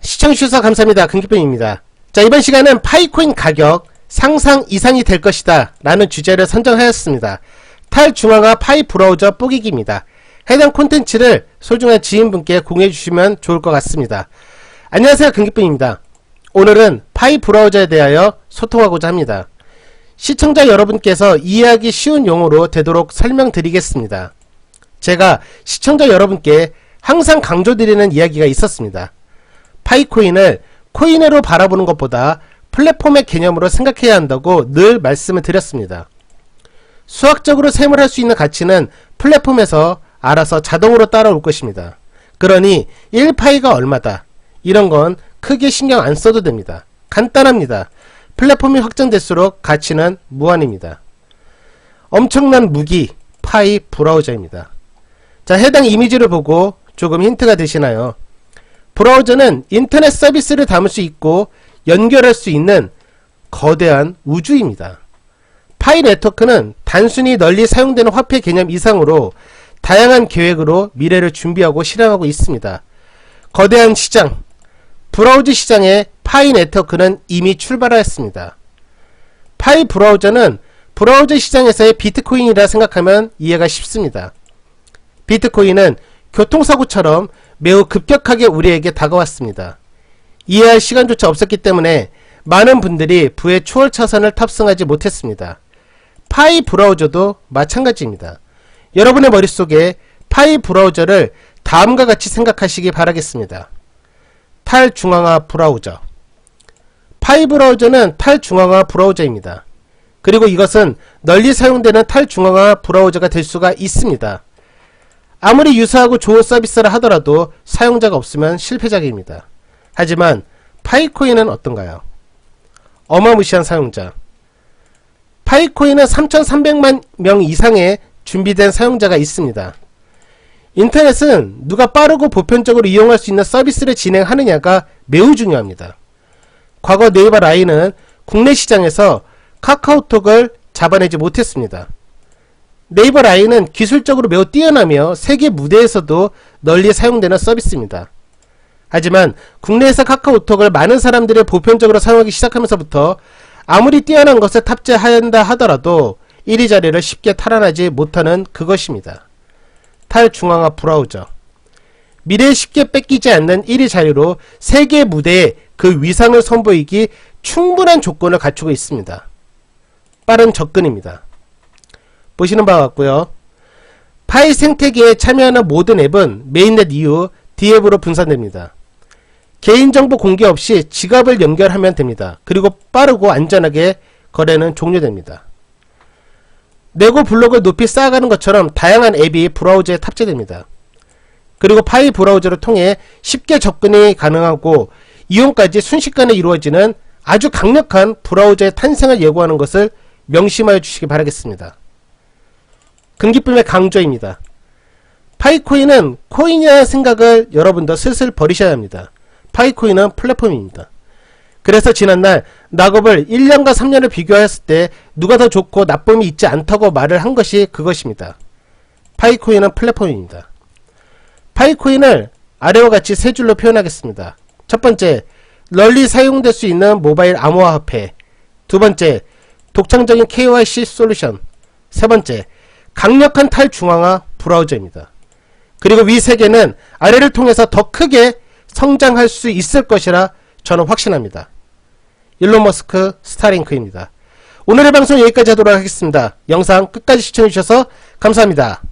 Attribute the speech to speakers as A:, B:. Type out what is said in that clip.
A: 시청해주셔서 감사합니다. 금기쁨입니다. 자, 이번 시간은 파이코인 가격 상상 이상이 될 것이다 라는 주제를 선정하였습니다. 탈중앙화 파이 브라우저 뽀기기입니다. 해당 콘텐츠를 소중한 지인분께 공유해 주시면 좋을 것 같습니다. 안녕하세요. 금기쁨입니다. 오늘은 파이 브라우저에 대하여 소통하고자 합니다. 시청자 여러분께서 이해하기 쉬운 용어로 되도록 설명드리겠습니다. 제가 시청자 여러분께 항상 강조드리는 이야기가 있었습니다. 파이코인을 코인으로 바라보는 것보다 플랫폼의 개념으로 생각해야 한다고 늘 말씀을 드렸습니다. 수학적으로 셈을 할 수 있는 가치는 플랫폼에서 알아서 자동으로 따라올 것입니다. 그러니 1파이가 얼마다 이런 건 크게 신경 안 써도 됩니다. 간단합니다. 플랫폼이 확장될수록 가치는 무한입니다. 엄청난 무기 파이 브라우저입니다. 자, 해당 이미지를 보고 조금 힌트가 되시나요? 브라우저는 인터넷 서비스를 담을 수 있고 연결할 수 있는 거대한 우주입니다. 파이 네트워크는 단순히 널리 사용되는 화폐 개념 이상으로 다양한 계획으로 미래를 준비하고 실행하고 있습니다. 거대한 시장, 브라우저 시장에 파이 네트워크는 이미 출발하였습니다. 파이 브라우저는 브라우저 시장에서의 비트코인이라 생각하면 이해가 쉽습니다. 비트코인은 교통사고처럼 매우 급격하게 우리에게 다가왔습니다. 이해할 시간조차 없었기 때문에 많은 분들이 부의 초월 차선을 탑승하지 못했습니다. 파이 브라우저도 마찬가지입니다. 여러분의 머릿속에 파이 브라우저를 다음과 같이 생각하시기 바라겠습니다. 탈중앙화 브라우저 파이 브라우저는 탈중앙화 브라우저입니다. 그리고 이것은 널리 사용되는 탈중앙화 브라우저가 될 수가 있습니다. 아무리 유사하고 좋은 서비스를 하더라도 사용자가 없으면 실패작입니다. 하지만 파이코인은 어떤가요? 어마무시한 사용자. 파이코인은 3,300만 명 이상의 준비된 사용자가 있습니다. 인터넷은 누가 빠르고 보편적으로 이용할 수 있는 서비스를 진행하느냐가 매우 중요합니다. 과거 네이버 라인은 국내 시장에서 카카오톡을 잡아내지 못했습니다. 네이버 라인은 기술적으로 매우 뛰어나며 세계 무대에서도 널리 사용되는 서비스입니다. 하지만 국내에서 카카오톡을 많은 사람들이 보편적으로 사용하기 시작하면서부터 아무리 뛰어난 것을 탑재한다 하더라도 1위 자리를 쉽게 탈환하지 못하는 그것입니다. 탈중앙화 브라우저 미래에 쉽게 뺏기지 않는 1위 자리로 세계 무대에 그 위상을 선보이기 충분한 조건을 갖추고 있습니다. 빠른 접근입니다. 보시는 바와 같고요. 파이 생태계에 참여하는 모든 앱은 메인넷 이후 D앱으로 분산됩니다. 개인정보 공개 없이 지갑을 연결하면 됩니다. 그리고 빠르고 안전하게 거래는 종료됩니다. 네고 블록을 높이 쌓아가는 것처럼 다양한 앱이 브라우저에 탑재됩니다. 그리고 파이 브라우저를 통해 쉽게 접근이 가능하고 이용까지 순식간에 이루어지는 아주 강력한 브라우저의 탄생을 예고하는 것을 명심하여 주시기 바라겠습니다. 금기쁨의 강조입니다. 파이코인은 코인이라는 생각을 여러분도 슬슬 버리셔야 합니다. 파이코인은 플랫폼입니다. 그래서 지난날 낙업을 1년과 3년을 비교하였을 때 누가 더 좋고 나쁨이 있지 않다고 말을 한 것이 그것입니다. 파이코인은 플랫폼입니다. 파이코인을 아래와 같이 세 줄로 표현하겠습니다. 첫 번째, 널리 사용될 수 있는 모바일 암호화 화폐. 두 번째, 독창적인 KYC 솔루션. 세 번째, 강력한 탈중앙화 브라우저입니다. 그리고 위세 개는 아래를 통해서 더 크게 성장할 수 있을 것이라 저는 확신합니다. 일론 머스크 스타링크입니다. 오늘의 방송 여기까지 하도록 하겠습니다. 영상 끝까지 시청해주셔서 감사합니다.